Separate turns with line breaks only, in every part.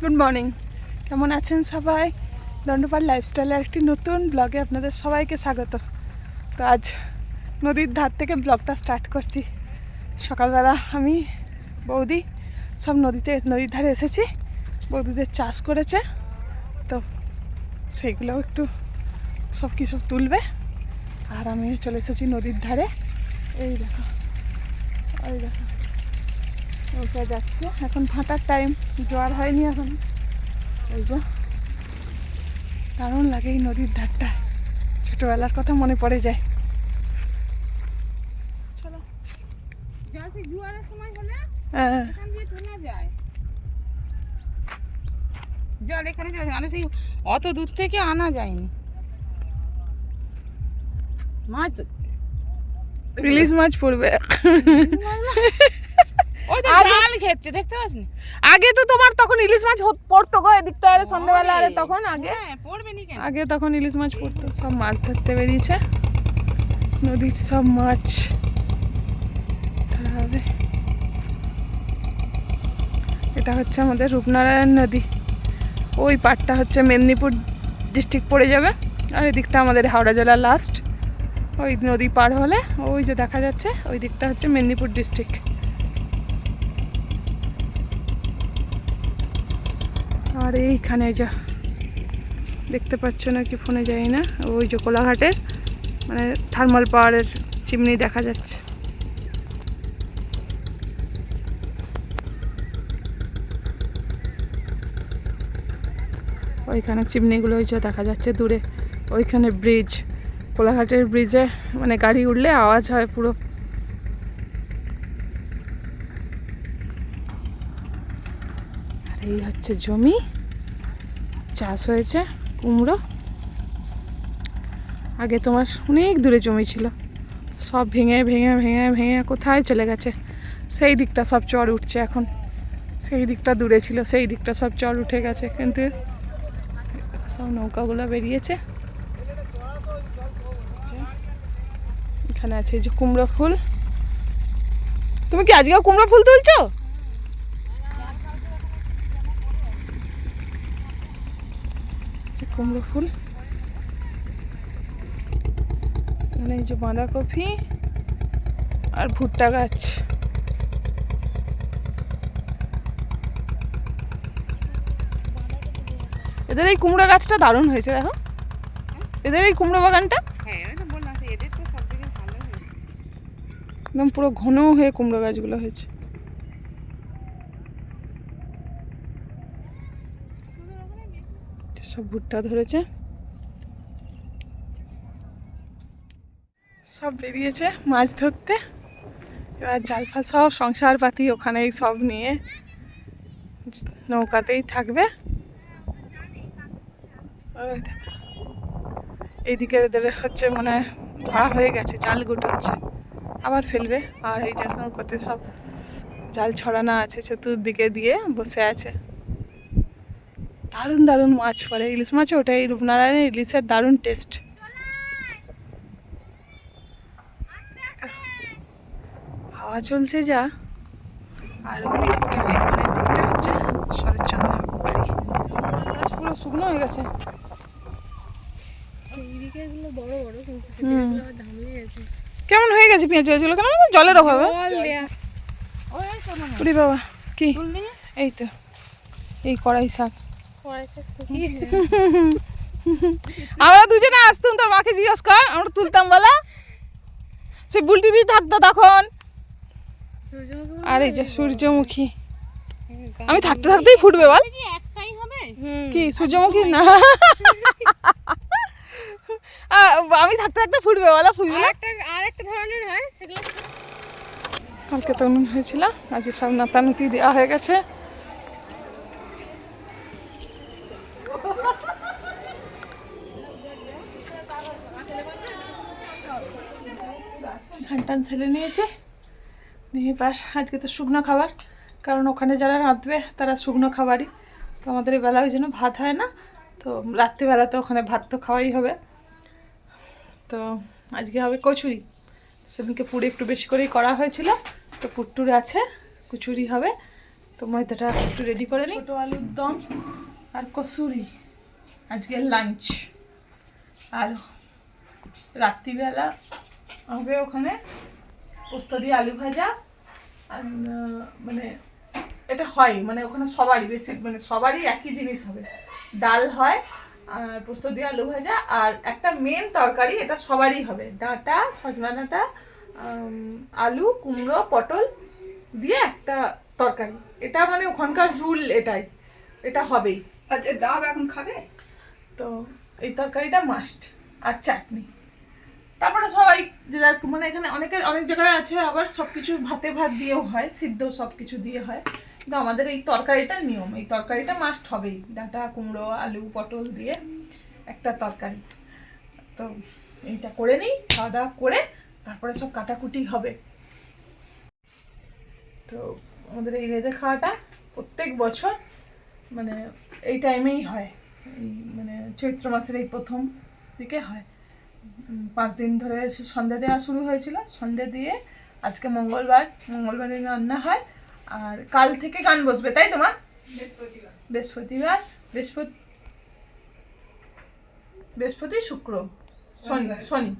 Good morning কেমন আছেন সবাই? দণ্ডপাড় লাইফস্টাইলের একটি নতুন ব্লগে আপনাদের সবাইকে স্বাগত। তো আজ নদীর ধার থেকে ব্লগটা স্টার্ট করছি। সকালবেলা আমি, বৌদি সব নদীতে, নদীর ধারে এসেছি। বৌদিদের চাষ করেছে। তো সেইগুলো একটু সব কিছু তুলবে। আর আমি চলে এসেছি নদীর ধারে। এই দেখো এই দেখো। ওইটা যাচ্ছে। এখন ফাটার টাইম জোয়ার হয়নি এখন। ওই যে দারুণ লাগে এই নদীর ধারটা। ছোটোবেলার কথা মনে পড়ে যায়। চলো।
জোয়ারের সময় হলে?
হ্যাঁ।
যায়। জল এখানে চলে আসে। সেই অত দূর থেকে আনা যায়নি। মাছ
ইলিশ মাছ পড়বে।
ওই তো জাল খেচ্ছে দেখতে
আগে তো তোমার তখন ইলিশ মাছ পড়তো গো এদিকটা আরে সন্ধ্যাবেলা আরে তখন আগে
হ্যাঁ পড়বে নি কেন?
আগে তখন ইলিশ মাছ পড়তো সব মাছ ধরতে বেরিয়েছে। নদীর সব মাছ। ধরা হবে। এটা হচ্ছে আমাদের রূপনারায়ণ নদী। ওই পাড়টা হচ্ছে মেদিনীপুর ডিস্ট্রিক্ট পড়ে যাবে আর এদিকটা আমাদের হাওড়া জেলার লাস্ট ওই নদী পার হলে ওই যে দেখা যাচ্ছে ওই দিকটা হচ্ছে মেদিনীপুর ডিস্ট্রিক্ট। আর এইখানে যা দেখতে পাচ্ছ না কি ফোনে যাই না? ওই যে কোলাঘাটের মানে থার্মাল পাওয়ারের চিমনি দেখা যাচ্ছে। ওইখানে চিমনিগুলো ওই যে দেখা যাচ্ছে দূরে। ওইখানে ব্রিজ কোলাঘাটের ব্রিজে মানে গাড়ি উঠলে আওয়াজ হয় পুরো। এই হচ্ছে জমি। চাষ হয়েছে, কুমড়ো। আগে তোমার অনেক দূরে জমি ছিল। সব ভেঙে ভেঙে ভেঙে ভেঙে কোথায় চলে গেছে? সেই দিকটা সব চর উঠছে এখন। সেই দিকটা দূরে ছিল, সেই দিকটা সব চর উঠে গেছে। কিন্তু সব নৌকাগুলো বেরিয়েছে। এখানে আছে যে কুমড়ো ফুল। তুমি কি আজকেও কুমড়ো ফুল তুলছো যে কুমড়ো ফুল। এখানে এই যে বাঁধাকপি আর ভুট্টা গাছ। এদের এই কুমড়ো গাছটা দারুণ হয়েছে দেখো। এদের এই কুমড়ো বাগানটা?
হ্যাঁ
একদম পুরো ঘন হয়ে কুমড়ো গাছগুলো হয়েছে। সব ভুট্টা ধরেছে। সব বেরিয়েছে মাছ ধরতে। এবার জাল ফাল সব সংসার পাতি ওখানেই সব নিয়ে নৌকাতেই থাকবে। এইদিকে এদের হচ্ছে মানে ধরা হয়ে গেছে, জাল গুটোচ্ছে। আবার ফেলবে, আর এই যে নৌকাতে সব জাল ছড়ানো আছে, চতুর্দিকে দিয়ে বসে আছে। দারুণ দারুণ মাছ পড়ে। ইলিশ মাছ ওটাই রূপনারায়ণের ইলিশের দারুণ টেস্ট হাওয়া চলছে যা। আর ওই দিকটা ওই দিকটা হচ্ছে শরৎচন্দ্র বাড়ি গাছ পুরো শুকনো হয়ে গেছে। কেমন হয়ে গেছে পেঁয়াজ কেন বলতো? জলের অভাবে। বাবা কি? এই তো এই কড়াই শাক। আমরা দুজনে আসতাম তোর মাকে জিজ্ঞেস কর আমরা তুলতাম বলা। সে বুলটি দিয়ে থাকতো তখন। আর এই যে সূর্যমুখী। আমি থাকতে থাকতেই ফুটবে বল।
কি হবে?
কি সূর্যমুখী? না। আমি থাকতে থাকতে ফুটবে বলো ফুলগুলো
আরেকটা আরেকটা ধরনের হয় সেগুলো
কালকে তো উনুন হয়েছিল আজ সব নাতানুতি দেওয়া হয়ে গেছে। সানটান ছেলে নিয়েছে। নিয়ে এবার আজকে তো শুকনো খাবার। কারণ ওখানে যারা রাঁধবে, তারা শুকনো খাবারই। তো আমাদের বেলা ওই জন্য ভাত হয় না। তো রাত্রিবেলাতে ওখানে ভাত তো খাওয়াই হবে। তো আজকে হবে কচুরি। সেদিনকে পুরি একটু বেশি করেই করা হয়েছিল। তো পুট্টুর আছে, কচুরি হবে। তো ময়দাটা একটু রেডি করে নিই। ছোটো আলুর দম আর কসুরি। আজকে লাঞ্চ আর রাত্রিবেলা হবে ওখানে পোস্ত দিয়ে আলু ভাজা। আর মানে এটা হয় মানে ওখানে সবারই বেশি মানে সবারই একই জিনিস হবে। ডাল হয় আর পোস্ত দিয়ে আলু ভাজা আর একটা মেন তরকারি এটা সবারই হবে। ডাঁটা সজনা ডাঁটা আলু কুমড়ো পটল দিয়ে একটা তরকারি। এটা মানে ওখানকার রুল এটাই। এটা হবেই।
আচ্ছা ডাব এখন খাবে?
তো এই তরকারিটা মাস্ট আর চাটনি। তারপরে সবাই মানে এখানে অনেকে, অনেক জায়গায় আছে, আবার সব কিছু ভাতে ভাত দিয়েও হয়, সিদ্ধ সব কিছু দিয়ে হয়। কিন্তু আমাদের এই তরকারিটার নিয়ম, এই তরকারিটা মাস্ট হবেই। ডাঁটা, কুমড়ো, আলু, পটল দিয়ে একটা তরকারি। তো এইটা করে নিই, খাওয়া দাওয়া করে তারপরে সব কাটাকুটি হবে। তো আমাদের এই রেঁধে খাওয়াটা প্রত্যেক বছর মানে এই টাইমেই হয়। মানে চৈত্র মাসের এই প্রথম দিকে হয়। পাঁচ দিন ধরে সে সন্ধ্যা দেওয়া শুরু হয়েছিল। সন্ধ্যে দিয়ে আজকে মঙ্গলবার মঙ্গলবারে রান্না হয়। আর কাল থেকে গান বসবে তাই তোমার
বৃহস্পতিবার।
বৃহস্পতিবার বৃহস্পতি বৃহস্পতি শুক্র শনি। শনি।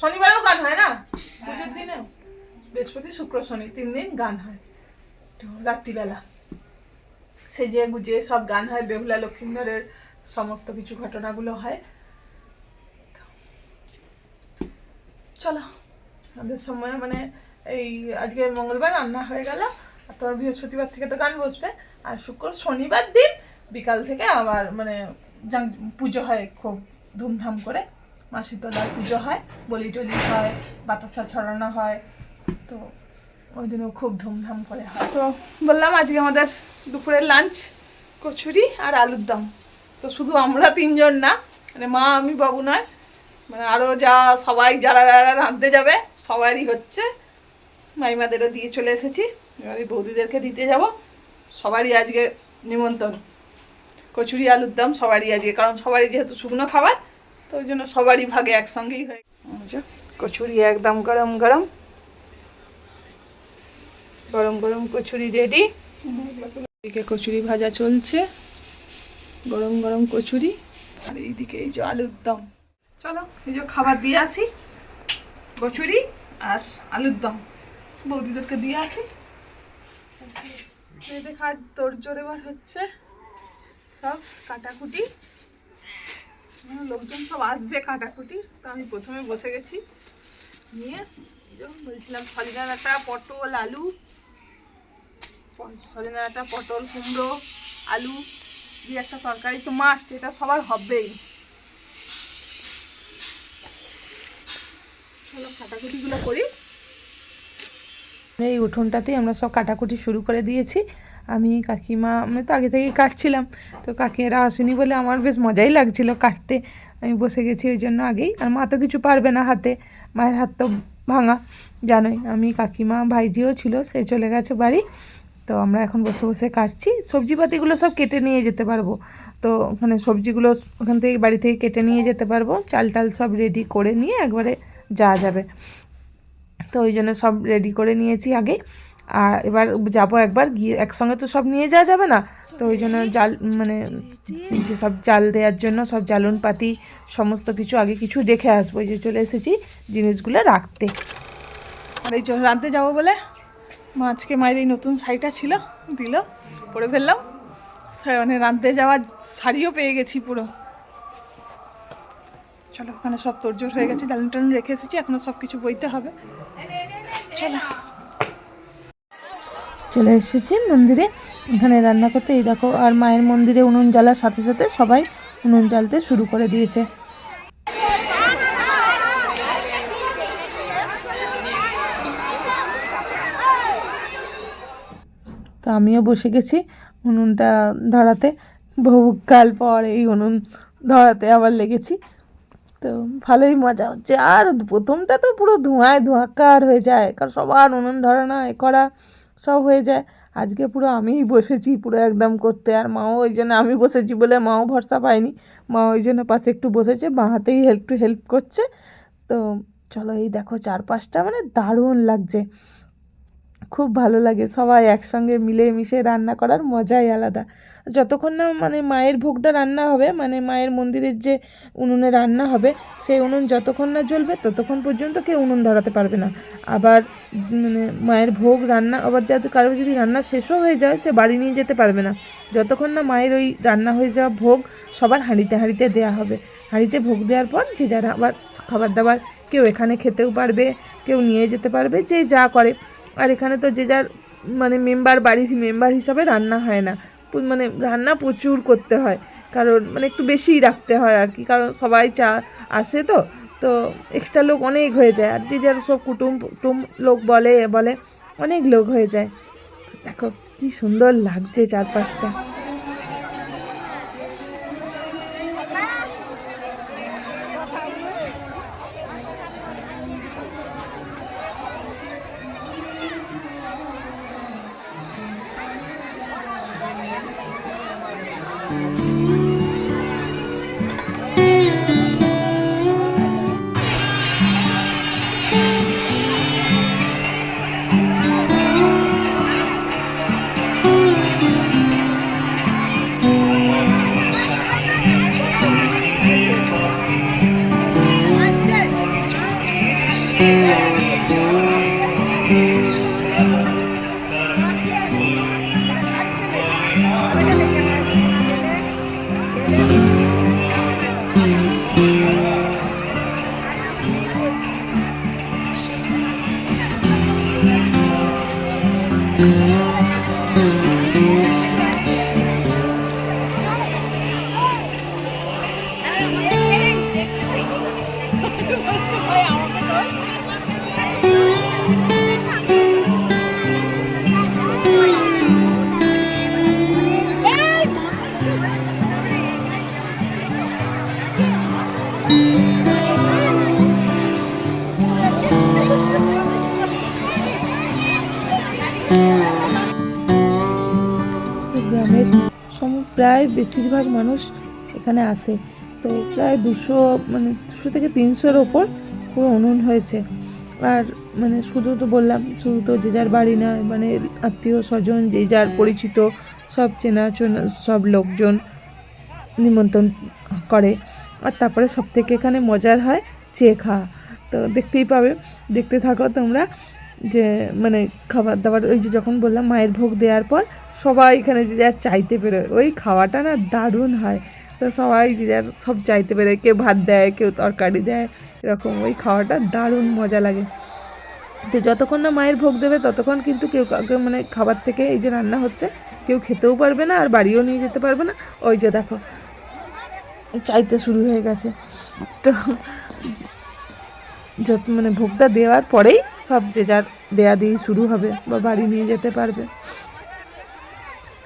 শনিবারেও গান হয় না? পুজোর দিনেও? বৃহস্পতি শুক্র শনি তিন দিন গান হয়। তো রাত্রিবেলা। সেজে গুজে সব গান হয়। বেহুলা লক্ষ্মীন্দরের সমস্ত কিছু ঘটনাগুলো হয়। চলো, আমাদের সময় মানে এই আজকে মঙ্গলবার, রান্না হয়ে গেল। আর তোমার বৃহস্পতিবার থেকে তো গান বসবে। আর শুক্র, শনিবার দিন বিকাল থেকে আবার মানে পুজো হয় খুব ধুমধাম করে। মা শীতলার পুজো হয়, বলি টলি হয়, বাতাসা ছড়ানো হয়। তো ওই দিনও খুব ধুমধাম করে হয়। তো বললাম আজকে আমাদের দুপুরের লাঞ্চ কচুরি আর আলুর দম। তো শুধু আমরা তিনজন না মানে মা, আমি, বাবু নয় মানে আরও যা সবাই যারা যারা রাঁধতে যাবে, সবারই হচ্ছে। মাইমাদেরও দিয়ে চলে এসেছি। এবার বৌদিদেরকে দিতে যাব। সবারই আজকে নিমন্ত্রণ। কচুরি, আলুর দম সবারই আজকে, কারণ সবারই যেহেতু শুকনো খাবার, তো ওই জন্য সবারই ভাগে একসঙ্গেই হয়ে কচুরি একদম গরম গরম। গরম গরম কচুরি রেডি এদিকে কচুরি ভাজা চলছে। গরম গরম কচুরি। আর এইদিকে এই যে আলুর দম। চলো, এই যে খাবার দিয়ে আসি, কচুরি আর আলুর দম। বৌদিদেরকে দিয়ে আসি। এই দেখা তোর জোর এবার হচ্ছে, সব কাটাকুটি। মানে লোকজন সব আসবে কাটাকুটি, তো আমি প্রথমে বসে গেছি। নিয়ে বলছিলাম সজনা ডাঁটা পটল, আলু সজনা পটল, কুমড়ো, আলু, দিয়ে একটা তরকারি। তো মাস্ট এটা সবার হবেই। কাটাকুটিগুলো করি। এই উঠোনটাতেই আমরা সব কাটাকুটি শুরু করে দিয়েছি। আমি, কাকিমা আমি তো আগে থেকেই কাটছিলাম, তো কাকিরা আসেনি বলে আমার বেশ মজাই লাগছিল কাটতে। আমি বসে গেছি ওই জন্য আগেই। আর মা তো কিছু পারবে না হাতে, মায়ের হাত তো ভাঙা, জানোই। আমি, কাকিমা, ভাইজিও ছিল, সে চলে গেছে বাড়ি। তো আমরা এখন বসে বসে কাটছি। সবজিপাতিগুলো সব কেটে নিয়ে যেতে পারব। তো ওখানে সবজিগুলো ওখান থেকে বাড়ি থেকে কেটে নিয়ে যেতে পারব। চাল টাল সব রেডি করে নিয়ে একবারে যাওয়া যাবে। তো ওই জন্য সব রেডি করে নিয়েছি আগে। আর এবার যাব একবার গিয়ে একসঙ্গে তো সব নিয়ে যাওয়া যাবে না। তো ওই জন্য জাল মানে যে সব জাল দেওয়ার জন্য সব জ্বালন পাতি সমস্ত কিছু আগে কিছু দেখে আসব। এই যে চলে এসেছি জিনিসগুলো রাখতে। আর এই জন্য রাঁধতে যাব বলে? মা আজকে মায়ের এই নতুন শাড়িটা ছিল দিল পরে ফেললাম। মানে রাঁধতে যাওয়ার শাড়িও পেয়ে গেছি পুরো। চলো, ওখানে সব তোরজোর হয়ে গেছে জ্বালন টালন রেখে এসেছি, এখনও সব কিছু বইতে হবে। চলো। চলে এসেছি মন্দিরে। এখানে রান্না করতে, এই দেখো, আর মায়ের মন্দিরে উনুন জ্বালার সাথে সাথে সবাই উনুন জ্বালতে শুরু করে দিয়েছে। তো আমিও বসে গেছি উনুনটা ধরাতে। বহুকাল পর এই উনুন ধরাতে আবার লেগেছি। তো ভালোই মজা হচ্ছে। আর প্রথমটা তো পুরো ধোঁয়ায় ধোঁয়াকার হয়ে যায়, কারণ সবার উনুন ধরানো, এ করা সব হয়ে যায়। আজকে পুরো আমিই বসেছি পুরো একদম করতে, আর মাও ওই জন্য আমি বসেছি বলে মাও ভরসা পায়নি। মা ওই জন্য পাশে একটু বসেছে, মা হাতেই হেল্প টু হেল্প করছে। তো চলো এই দেখো চারপাশটা মানে দারুণ লাগছে। খুব ভালো লাগে। সবাই একসঙ্গে মিলে মিশে রান্না করার মজাই আলাদা। যতক্ষণ না মানে মায়ের ভোগটা রান্না হবে মানে মায়ের মন্দিরের যে উনুনে রান্না হবে, সেই উনুন যতক্ষণ না জ্বলবে, ততক্ষণ পর্যন্ত কেউ উনুন ধরাতে পারবে না। আবার মানে মায়ের ভোগ রান্না, আবার যাতে কারোর যদি রান্না শেষও হয়ে যায়, সে বাড়ি নিয়ে যেতে পারবে না। যতক্ষণ না মায়ের ওই রান্না হয়ে যাওয়া ভোগ সবার হাঁড়িতে হাঁড়িতে দেওয়া হবে। হাঁড়িতে ভোগ দেওয়ার পর যে যারা আবার খাবার দাবার কেউ এখানে খেতেও পারবে, কেউ নিয়ে যেতে পারবে, যে যা করে। আর এখানে তো যে যার মানে মেম্বার বাড়ির মেম্বার হিসাবে রান্না হয় না। মানে রান্না প্রচুর করতে হয়। কারণ মানে একটু বেশিই রাখতে হয় আর কি। কারণ সবাই চা আসে তো তো এক্সট্রা লোক অনেক হয়ে যায়। আর যে যার সব কুটুম কুটুম লোক বলে বলে, অনেক লোক হয়ে যায়। দেখো কি সুন্দর লাগছে চারপাশটা। বেশিরভাগ মানুষ এখানে আসে। তো প্রায় দুশো মানে দুশো থেকে তিনশোর ওপর পুরো উনুন হয়েছে। আর মানে শুধু তো বললাম, শুধু তো যে যার বাড়ি না মানে আত্মীয় স্বজন, যে যার পরিচিত, সব চেনা চোনা, সব লোকজন নিমন্ত্রণ করে। আর তারপরে সব থেকে এখানে মজার হয় চেয়ে খাওয়া। তো দেখতেই পাবে, দেখতে থাকো তোমরা যে মানে খাবার দাবার, ওই যে যখন বললাম মায়ের ভোগ দেওয়ার পর সবাই এখানে যে যার চাইতে বেরোয় ওই খাওয়াটা না দারুণ হয়। তো সবাই যে যার সব চাইতে বেরোয় কেউ ভাত দেয়, কেউ তরকারি দেয়, এরকম ওই খাওয়াটা দারুণ মজা লাগে। তো যতক্ষণ না মায়ের ভোগ দেবে, ততক্ষণ কিন্তু কেউ কাউকে মানে খাবার থেকে এই যে রান্না হচ্ছে, কেউ খেতেও পারবে না আর বাড়িও নিয়ে যেতে পারবে না। ওই যে দেখো, চাইতে শুরু হয়ে গেছে। তো যত মানে ভোগটা দেওয়ার পরেই সব যে যার দেয়া দিই শুরু হবে বা বাড়ি নিয়ে যেতে পারবে।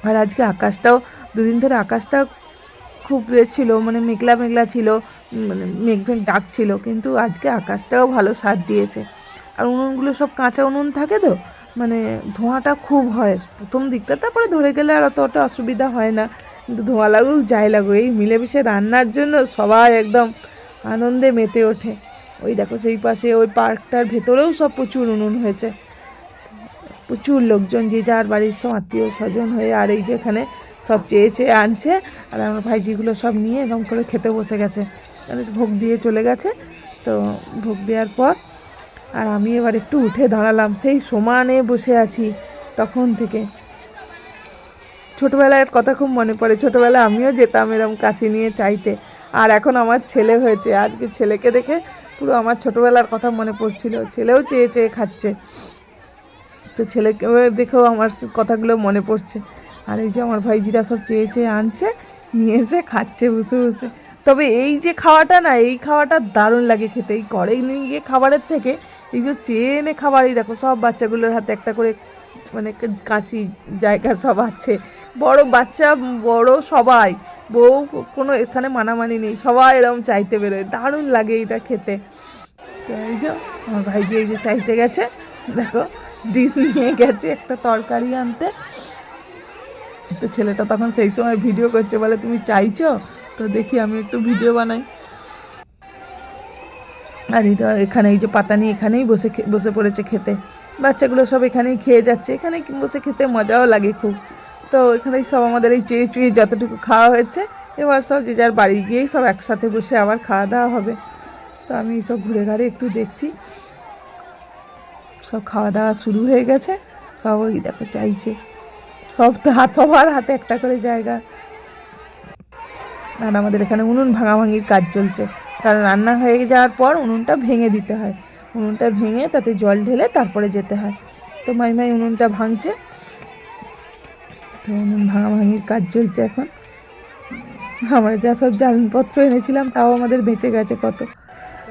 আর আজকে আকাশটাও, দুদিন ধরে আকাশটা খুব এ ছিল মানে মেঘলা মেঘলা ছিল মানে মেঘ মেঘ ডাক ছিল, কিন্তু আজকে আকাশটাও ভালো স্বাদ দিয়েছে। আর উনুনগুলো সব কাঁচা উনুন থাকে তো মানে ধোঁয়াটা খুব হয়। প্রথম দিকটা তারপরে ধরে গেলে আর অতটা অসুবিধা হয় না, কিন্তু ধোঁয়া লাগুক, যাই লাগুক, এই মিলেমিশে রান্নার জন্য সবাই একদম আনন্দে মেতে ওঠে। ওই দেখো সেই পাশে ওই পার্কটার ভেতরেও সব প্রচুর উনুন হয়েছে। প্রচুর লোকজন, যে যার বাড়ির সব আত্মীয় স্বজন হয়ে আর এই যে এখানে সব চেয়ে চেয়ে আনছে। আর আমার ভাইজিগুলো সব নিয়ে এরকম করে খেতে বসে গেছে। ভোগ দিয়ে চলে গেছে। তো ভোগ দেওয়ার পর আর আমি এবার একটু উঠে দাঁড়ালাম, সেই সমানে বসে আছি তখন থেকে। ছোটোবেলার কথা খুব মনে পড়ে। ছোটোবেলায় আমিও যেতাম এরকম কাশি নিয়ে চাইতে। আর এখন আমার ছেলে হয়েছে। আজকে ছেলেকে দেখে পুরো আমার ছোটোবেলার কথা মনে পড়ছিল। ছেলেও চেয়ে চেয়ে খাচ্ছে। তো ছেলেকে দেখেও আমার কথাগুলো মনে পড়ছে। আর এই যে আমার ভাইজিরা সব চেয়ে চেয়ে আনছে, নিয়ে এসে খাচ্ছে, বসে বসে। তবে এই যে খাওয়াটা না, এই খাওয়াটা দারুণ লাগে খেতে। এই ঘরে নিয়ে খাবারের থেকে এই যে চেয়ে এনে খাবারই দেখো, সব বাচ্চাগুলোর হাতে একটা করে মানে কাশি জায়গা সব আছে। বড় বাচ্চা, বড় সবাই, বউ কোনো এখানে মানামানি নেই, সবাই এরকম চাইতে বেরোয়। দারুণ লাগে এটা খেতে। তো এই যে আমার ভাইজি এই যে চাইতে গেছে, দেখো। ডিশ নিয়ে গেছে, একটা তরকারি আনতে। তো ছেলেটা তখন সেই সময় ভিডিও করছে, বলে, তুমি চাইছো? তো দেখি আমি একটু ভিডিও বানাই। আর এটা এখানে এই যে পাতা নিয়ে এখানেই বসে বসে পড়েছে খেতে। বাচ্চাগুলো সব এখানেই খেয়ে যাচ্ছে। এখানে বসে খেতে মজাও লাগে খুব। তো এখানেই সব আমাদের এই চেয়ে চুয়ে যতটুকু খাওয়া হয়েছে, এবার সব যে যার বাড়ি গিয়েই সব একসাথে বসে আবার খাওয়া দাওয়া হবে। তো আমি সব ঘুরে ঘাড়ে একটু দেখছি। সব খাওয়া দাওয়া শুরু হয়ে গেছে, সব ওই দেখো চাইছে। সব তো হাত, সবার হাতে একটা করে জায়গা। আর আমাদের এখানে উনুন ভাঙাভাঙির কাজ চলছে। কারণ রান্না হয়ে যাওয়ার পর উনুনটা ভেঙে দিতে হয়। উনুনটা ভেঙে তাতে জল ঢেলে তারপরে যেতে হয়। তো মাইমাই উনুনটা ভাঙছে। তো উনুন ভাঙাভাঙির কাজ চলছে এখন। আমরা যা সব জ্বালনপত্র এনেছিলাম, তাও আমাদের বেঁচে গেছে কত।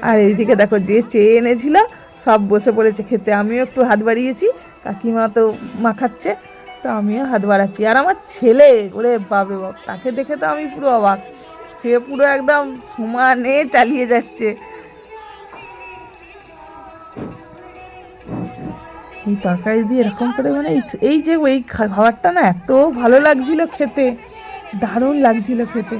আর এইদিকে দেখো যে চেয়ে এনেছিল সব বসে পড়েছে খেতে। আমিও একটু হাত বাড়িয়েছি, কাকিমা তো মাখাচ্ছে তো আমিও হাত বাড়াচ্ছি। আর আমার ছেলে, ওরে বাবরে বাপ, তাকে দেখে তো আমি পুরো অবাক। সে পুরো একদম সমানে চালিয়ে যাচ্ছে। এই তরকারি দিয়ে এরকম করে মানে এই যে ওই খাবারটা না এত ভালো লাগছিল খেতে, দারুণ লাগছিল খেতে।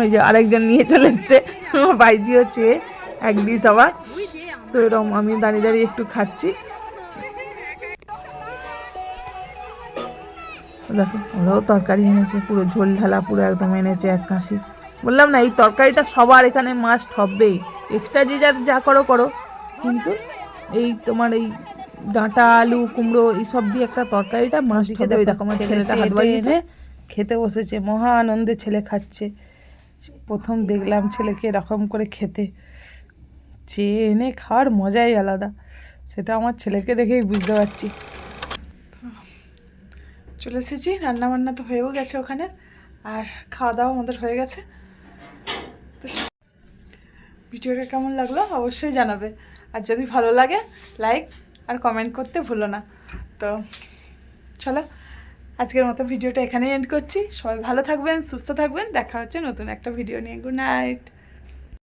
ওই যে আরেকজন নিয়ে চলে এসছে। আমার বাইজি হচ্ছে এক ডিশ আবার। তো এরকম আমি দাঁড়িয়ে দাঁড়িয়ে একটু খাচ্ছি। দেখো ওরাও তরকারি এনেছে পুরো ঝোল ঢালা পুরো একদম এনেছে এক কাশি বললাম না এই তরকারিটা সবার এখানে মাস্ট হবেই। এক্সট্রা যে যার যা করো করো। কিন্তু এই তোমার এই ডাঁটা আলু কুমড়ো এইসব দিয়ে একটা তরকারিটা মাস্ট হবে ওই দেখো আমার ছেলেটা হাত বাড়িয়েছে। খেতে বসেছে মহা আনন্দে ছেলে খাচ্ছে। প্রথম দেখলাম ছেলেকে এরকম করে খেতে। চেয়ে এনে খাওয়ার মজাই আলাদা। সেটা আমার ছেলেকে দেখেই বুঝতে পারছি। চলে এসেছি রান্না বান্না তো হয়েও গেছে ওখানে। আর খাওয়া দাওয়া আমাদের হয়ে গেছে। ভিডিওটা কেমন লাগল অবশ্যই জানাবে। আর যদি ভালো লাগে, লাইক আর কমেন্ট করতে ভুলো না। তো চলো। আজকের মতো ভিডিওটা এখানেই এন্ড করছি। সবাই ভালো থাকবেন, সুস্থ থাকবেন। দেখা হচ্ছে নতুন একটা ভিডিও নিয়ে। Good night